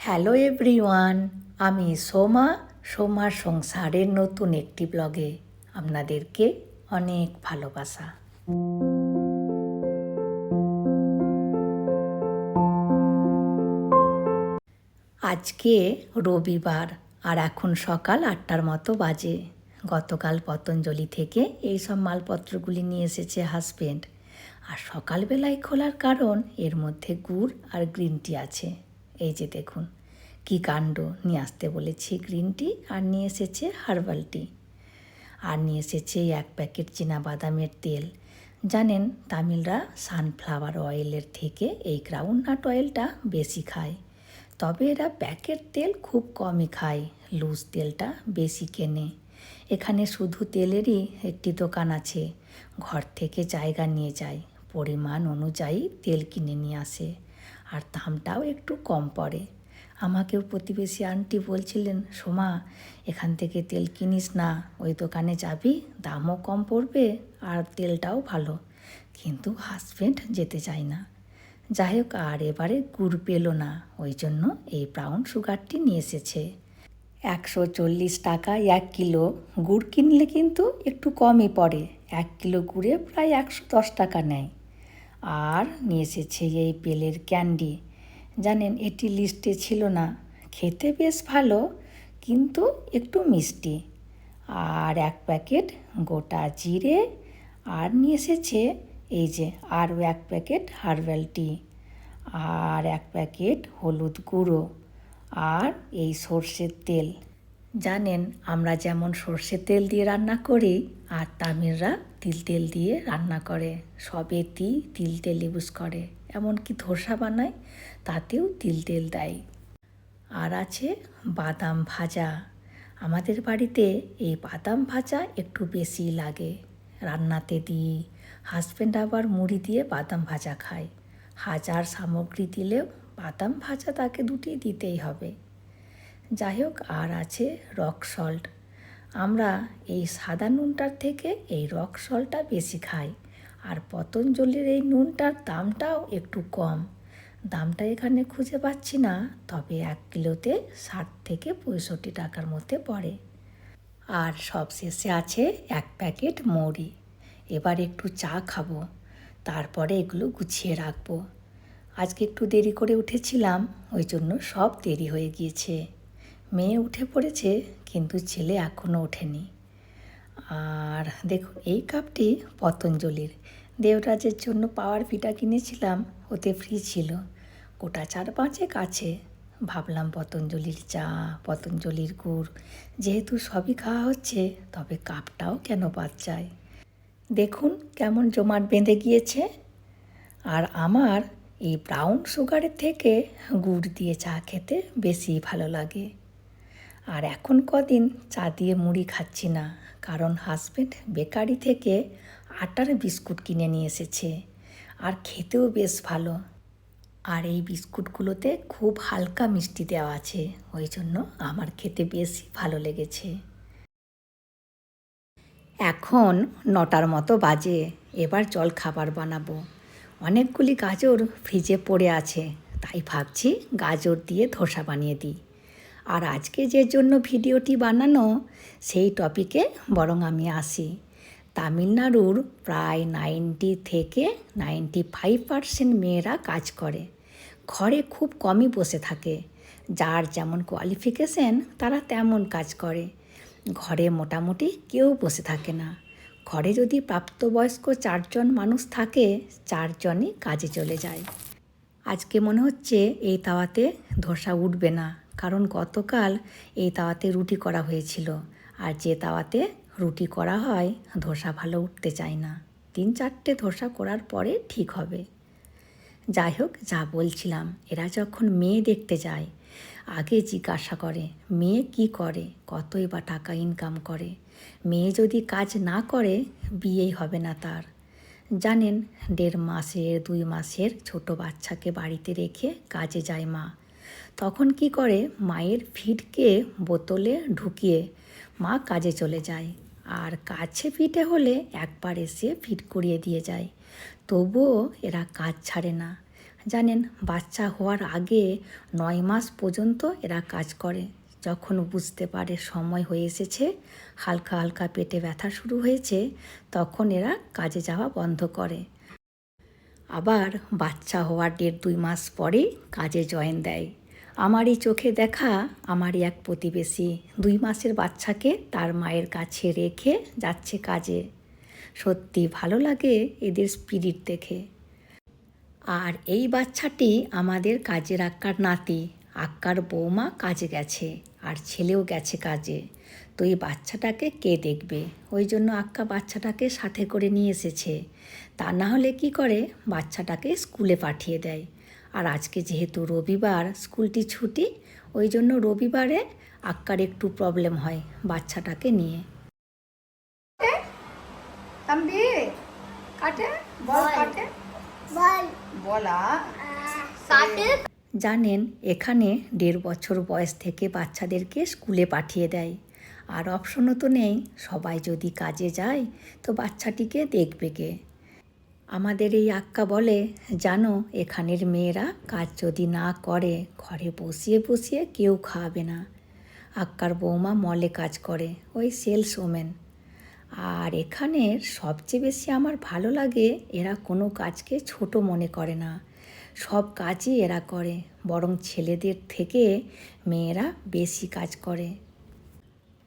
Hello everyone, আমি সোমা, সোমার সংসারের নতুন একটি ব্লগে আপনাদেরকে অনেক ভালোবাসা। আজকে রবিবার আর এখন সকাল আটটার মতো বাজে। গতকাল পতঞ্জলি থেকে এই সব মালপত্রগুলি নিয়ে এসেছে হাজবেন্ড। আর সকালবেলায় খোলার কারণ এর মধ্যে গুড় আর গ্রিন টি আছে। এই যে দেখুন, কি কাণ্ড নিয়ে আসতে বলেছি গ্রিন টি আর নিয়ে এসেছে হার্বাল টি আর নিয়ে এসেছে এক প্যাকেট বাদামের তেল। জানেন, তামিলরা সানফ্লাওয়ার অয়েলের থেকে এই গ্রাউন্ডনাট অয়েলটা বেশি খায়। তবে এরা প্যাকেট তেল খুব কমই খায় লুজ তেলটা বেশি কেনে। এখানে শুধু তেলেরই একটি দোকান আছে, ঘর থেকে জায়গা নিয়ে যায়, পরিমাণ অনুযায়ী তেল কিনে নিয়ে আসে। আর দামটাও একটু কম পড়ে। আমাকেও প্রতিবেশী আন্টি বলছিলেন, সোমা, এখান থেকে তেল কিনিস না, ওই দোকানে যাবি, দামও কম পড়বে আর তেলটাও ভালো। কিন্তু হাজব্যান্ড যেতে চায় না। যাই হোক, আর এবারে গুড় পেল না, ওই জন্য এই ব্রাউন সুগারটি নিয়ে এসেছে। একশো চল্লিশ টাকা এক কিলো গুড় কিনলে কিন্তু একটু কমই পড়ে। এক কিলো গুড়ে প্রায় একশো দশ টাকা নেয়। আর নিয়ে এসেছে এই বেলের ক্যান্ডি। জানেন, এটি লিস্টে ছিল না। খেতে বেশ ভালো, কিন্তু একটু মিষ্টি। আর এক প্যাকেট গোটা জিরে, আর নিয়ে এসেছে এই যে আরও এক প্যাকেট হার্বাল টি। আর এক প্যাকেট হলুদ গুঁড়ো আর এই সর্ষের তেল। জানেন, আমরা যেমন সর্ষের তেল দিয়ে রান্না করি, আর তামিলরা তিল তেল দিয়ে রান্না করে। সবেতেই তিল তেল ইউজ করে। এমনকি ধোসা বানায়, তাতেও তিল তেল দেয়। আর আছে বাদাম ভাজা। আমাদের বাড়িতে এই বাদাম ভাজা একটু বেশি লাগে। রান্নাতে দিই। হাজব্যান্ড আবার মুড়ি দিয়ে বাদাম ভাজা খায়। হাজার সামগ্রী দিলেও বাদাম ভাজা তাকে দুটি দিতেই হবে। যাই হোক, আর আছে রক সল্ট আমরা এই সাদা নুনটার থেকে এই রক সল্টটা বেশি খাই। আর পতঞ্জলির এই নুনটার দামটাও একটু কম। দামটা এখানে খুঁজে পাচ্ছি না, তবে এক কিলোতে ষাট থেকে পঁয়ষট্টি টাকার মধ্যে পড়ে। আর সবশেষে আছে এক প্যাকেট মৌরি। এবার একটু চা খাব, তারপরে এগুলো গুছিয়ে রাখব। আজকে একটু দেরি করে উঠেছিলাম, ওই জন্য সব দেরি হয়ে গিয়েছে। মেয়ে উঠে পড়েছে, কিন্তু ছেলে এখনও ওঠেনি। আর দেখুন এই কাপটি পতঞ্জলির। দেবরাজের জন্য পাওয়ার পিঠা কিনেছিলাম, ওতে ফ্রি ছিল। গোটা চার পাঁচেক আছে। ভাবলাম পতঞ্জলির চা, পতঞ্জলির গুড়। যেহেতু সবই খাওয়া হচ্ছে, তবে কাপটাও কেন বাদ যায়? দেখুন কেমন জমাট বেঁধে গিয়েছে। আর আমার এই ব্রাউন সুগারের থেকে গুড় দিয়ে চা খেতে বেশি ভালো লাগে। আর এখন কদিন চা দিয়ে মুড়ি খাচ্ছি না, কারণ হাজব্যান্ড বেকারি থেকে আটার বিস্কুট কিনে নিয়ে এসেছে, আর খেতেও বেশ ভালো। আর এই বিস্কুটগুলোতে খুব হালকা মিষ্টি দেওয়া আছে, ওই জন্য আমার খেতে বেশি ভালো লেগেছে। এখন নটার মতো বাজে, এবার জল খাবার বানাবো। অনেকগুলি গাজর ফ্রিজে পড়ে আছে, তাই ভাবছি গাজর দিয়ে ধোসা বানিয়ে দিই। আর আজকে যে জন্য ভিডিওটি বানানো, সেই টপিকে বরং আমি আসি। তামিলনাড়ুর প্রায় নাইনটি থেকে নাইনটি ফাইভ পার্সেন্ট মেয়েরা কাজ করে। ঘরে খুব কমই বসে থাকে। যার যেমন কোয়ালিফিকেশন, তারা তেমন কাজ করে। ঘরে মোটামুটি কেউ বসে থাকে না। ঘরে যদি প্রাপ্তবয়স্ক চারজন মানুষ থাকে, চারজনই কাজে চলে যায়। আজকে মনে হচ্ছে এই তাওয়াতে ধোসা উঠবে না। কারণ গতকাল এই তাওয়াতে রুটি করা হয়েছিল। আর যে তাওয়াতে রুটি করা হয়, ধোসা ভালো উঠতে চায় না। তিন চারটে ধোসা করার পরে ঠিক হবে। যাই হোক, যা বলছিলাম, এরা যখন মেয়ে দেখতে যায়, আগে জিজ্ঞাসা করে, মেয়ে কি করে? কতই বা টাকা ইনকাম করে? মেয়ে যদি কাজ না করে, বিয়েই হবে না তার। জানেন, দেড় মাসের, দুই মাসের ছোট বাচ্চাকে বাড়িতে রেখে কাজে যায় মা। তখন কি করে? মায়ের ফিটকে বোতলে ঢুকিয়ে মা কাজে চলে যায়। আর কাছে ফিটে হলে একবার এসে ফিট করিয়ে দিয়ে যায়। তবুও এরা কাজ ছাড়ে না। জানেন, বাচ্চা হওয়ার আগে নয় মাস পর্যন্ত এরা কাজ করে। যখন বুঝতে পারে সময় হয়ে এসেছে, হালকা হালকা পেটে ব্যথা শুরু হয়েছে, তখন এরা কাজে যাওয়া বন্ধ করে। আবার বাচ্চা হওয়ার দেড় দুই মাস পরেই কাজে জয়েন দেয়। আমারই চোখে দেখা আমারই এক প্রতিবেশী। দুই মাসের বাচ্চাকে তার মায়ের কাছে রেখে যাচ্ছে কাজে। সত্যি ভালো লাগে এদের স্পিরিট দেখে। আর এই বাচ্চাটি আমাদের কাজের আক্কার নাতি। আক্কার বৌমা কাজে গেছে আর ছেলেও গেছে কাজে। তো এই বাচ্চাটাকে কে দেখবে? ওই জন্য আক্কা বাচ্চাটাকে সাথে করে নিয়ে এসেছে। তা না হলে কি করে? বাচ্চাটাকে স্কুলে পাঠিয়ে দেয়। আর আজকে যেহেতু রবিবার স্কুলটি ছুটি ওই জন্য রবিবারে আক্কার একটু প্রবলেম হয় বাচ্চাটাকে নিয়ে। জানেন এখানে দেড় বছর বয়স থেকে বাচ্চাদেরকে স্কুলে পাঠিয়ে দেয়। আর অপশনও তো নেই সবাই যদি কাজে যায় তো বাচ্চাটিকে দেখবে কে? আমাদের এই আক্কা বলে, জানো, এখানের মেয়েরা কাজ যদি না করে, ঘরে বসিয়ে বসিয়ে কেউ খাওয়াবে না। আক্কার বৌমা মলে কাজ করে, ওই সেলস ওমেন আর এখানের সবচেয়ে বেশি আমার ভালো লাগে, এরা কোনো কাজকে ছোট মনে করে না। সব কাজই এরা করে, বরং ছেলেদের থেকে মেয়েরা বেশি কাজ করে।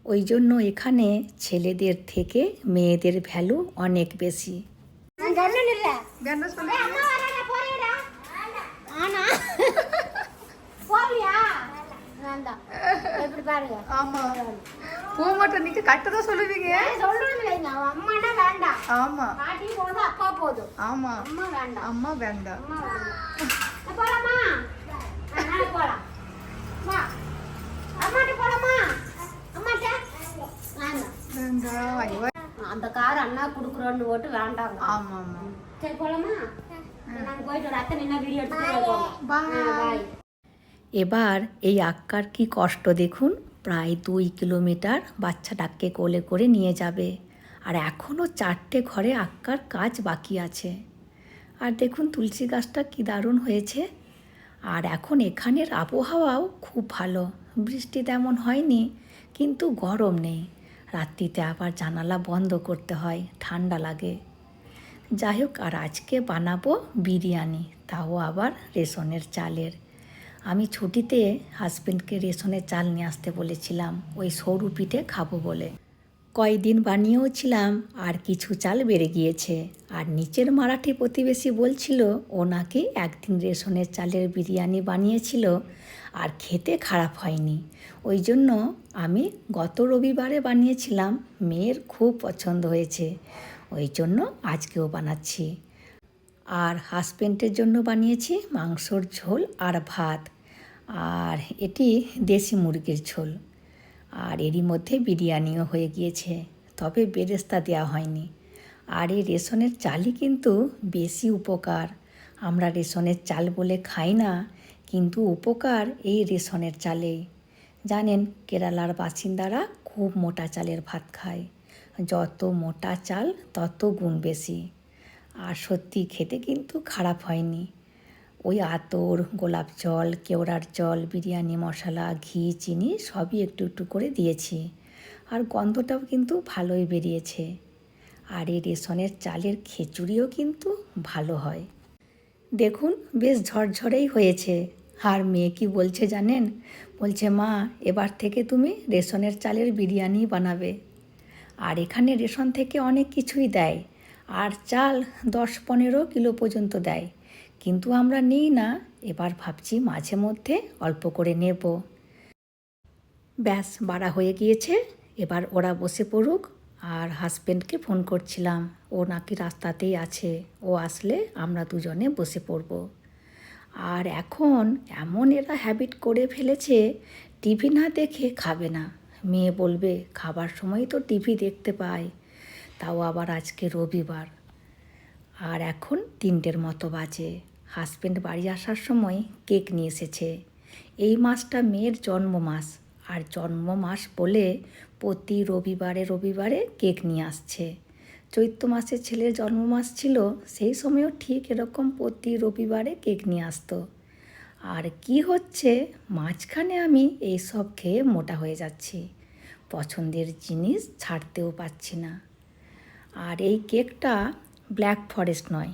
ওই জন্য এখানে ছেলেদের থেকে মেয়েদের ভ্যালু অনেক বেশি। அங்க ஒண்ணும் இல்ல. என்ன அம்மா வராங்க போறீடா ஆனா. போவியா? எப்படி பாருங்க. ஆமா. பூ மட்டும் நீங்க கட்டதா சொல்லுவீங்க. சொல்லுவீங்க அம்மானா வேண்டாம். ஆமா. பாட்டி போதும் அப்பா போதும். ஆமா. அம்மா வேண்டாம். அம்மா வேண்டாம். போலாமா? போலாம். அந்த கார் அண்ணா குடுக்குறோன்னு போட்டு வேண்டாங்க ஆமா ஆமா சரி போலாமா நாங்க போயிட்டு ஒரு அத்தை நின்னா வீடியோ எடுத்துட்டு Bye. பாய் এবার এই আক্কার কি কষ্ট দেখুন প্রায় দুই কিলোমিটার বাচ্চাটাকে কোলে করে নিয়ে যাবে আর এখনও চারটে ঘরে আক্কার কাজ বাকি আছে আর দেখুন তুলসী গাছটা কী দারুণ হয়েছে আর এখন এখানের আবহাওয়াও খুব ভালো বৃষ্টি তেমন হয়নি কিন্তু গরম নেই রাত্রিতে আবার জানালা বন্ধ করতে হয়, ঠান্ডা লাগে। যাই হোক আর আজকে বানাবো বিরিয়ানি, তাও আবার রেশনের চালের। আমি ছুটিতে হাজব্যান্ডকে রেশনের চাল নিয়ে আসতে বলেছিলাম, ওই সরু পিঠে খাব বলে। কয়দিন বানিয়েও ছিলাম, আর কিছু চাল বেড়ে গিয়েছে। আর নিচের মারাঠি প্রতিবেশী বলছিল, ও নাকি একদিন রেশনের চালের বিরিয়ানি বানিয়েছিল, আর খেতে খারাপ হয়নি। ওই জন্য আমি গত রবিবারে বানিয়েছিলাম, মেয়ের খুব পছন্দ হয়েছে। ওই জন্য আজকেও বানাচ্ছি। আর হাজবেন্ডের জন্য বানিয়েছি মাংসর ঝোল আর ভাত। আর এটি দেশি মুরগির ঝোল। আর এরই মধ্যে বিরিয়ানিও হয়ে গিয়েছে। তবে বেরেস্তা দেওয়া হয়নি। আর এই রেশনের চালই কিন্তু বেশি উপকার। আমরা রেশনের চাল বলে খাই না, কিন্তু উপকার এই রেশনের চালেই। জানেন, কেরালার বাসিন্দারা খুব মোটা চালের ভাত খায়। যত মোটা চাল, তত গুণ বেশি। আর সত্যি খেতে কিন্তু খারাপ হয়নি। ওই আতর, গোলাপ জল, কেওড়ার জল, বিরিয়ানি, মশলা, ঘি, চিনি সবই একটু একটু করে দিয়েছি। আর গন্ধটাও কিন্তু ভালোই বেরিয়েছে। আর এই রেশনের চালের খিচুড়িও কিন্তু ভালো হয়। দেখুন, বেশ ঝরঝরেই হয়েছে। আর মেয়ে কি বলছে জানেন? বলছে, মা, এবার থেকে তুমি রেশনের চালের বিরিয়ানি বানাবে। আর এখানে রেশন থেকে অনেক কিছুই দেয়। আর চাল দশ পনেরো কিলো পর্যন্ত দেয়। কিন্তু আমরা নিই না, এবার ভাবছি মাঝে মধ্যে অল্প করে নেব। ব্যাস, বাড়া হয়ে গিয়েছে, এবার ওরা বসে পড়ুক, আর হাজব্যান্ডকে ফোন করছিলাম। ও নাকি রাস্তাতেই আছে, ও আসলে আমরা দুজনে বসে পড়ব। আর এখন এমন এরা হ্যাবিট করে ফেলেছে টিভি না দেখে খাবে না। মেয়ে বলবে, খাবার সময় তো টিভি দেখতে পায় তাও আবার আজকে রবিবার। আর এখন তিনটের মতো বাজে। হাজব্যান্ড বাড়ি আসার সময় কেক নিয়ে এসেছে। এই মাসটা মেয়ের জন্ম মাস আর জন্ম মাস বলে প্রতি রবিবারে রবিবারে কেক নিয়ে আসছে। চৈত্র মাসে ছেলের জন্ম মাস ছিল, সেই সময়ও ঠিক এরকম প্রতি রবিবারে কেক নিয়ে আসতো। আর কি হচ্ছে, মাঝখানে আমি এই সব খেয়ে মোটা হয়ে যাচ্ছি। পছন্দের জিনিস ছাড়তেও পারছি না। আর এই কেকটা ব্ল্যাক ফরেস্ট নয়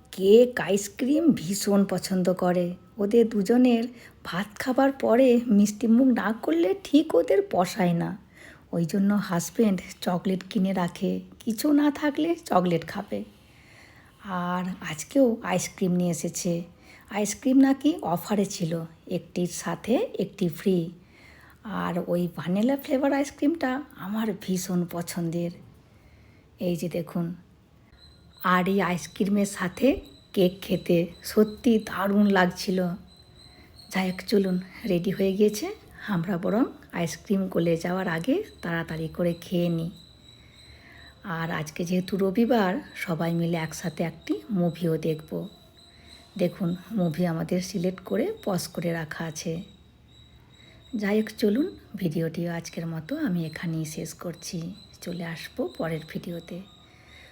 কেক, আইসক্রিম ভীষণ পছন্দ করে। ওদের দুজনের ভাত খাবার পরে মিষ্টি মুখ না করলে ঠিক ওদের পসায় না। ওই জন্য হাজবেন্ড চকলেট কিনে রাখে। কিছু না থাকলে চকলেট খাবে। আর আজকেও আইসক্রিম নিয়ে এসেছে। আইসক্রিম নাকি অফারে ছিল, একটির সাথে একটি ফ্রি আর ওই ভ্যানিলা ফ্লেভার আইসক্রিমটা আমার ভীষণ পছন্দের। এই যে দেখুন আর এই আইসক্রিমের সাথে কেক খেতে সত্যি দারুণ লাগছিল। যাই হোক, চলুন রেডি হয়ে গিয়েছে। আমরা বরং আইসক্রিম গলে যাওয়ার আগে তাড়াতাড়ি করে খেয়ে নিই। আর আজকে যেহেতু রবিবার, সবাই মিলে একসাথে একটি মুভিও দেখব। দেখুন, মুভি আমাদের সিলেক্ট করে পজ করে রাখা আছে। যাই হোক, চলুন ভিডিওটি আজকের মতো আমি এখানেই শেষ করছি। চলে আসব পরের ভিডিওতে।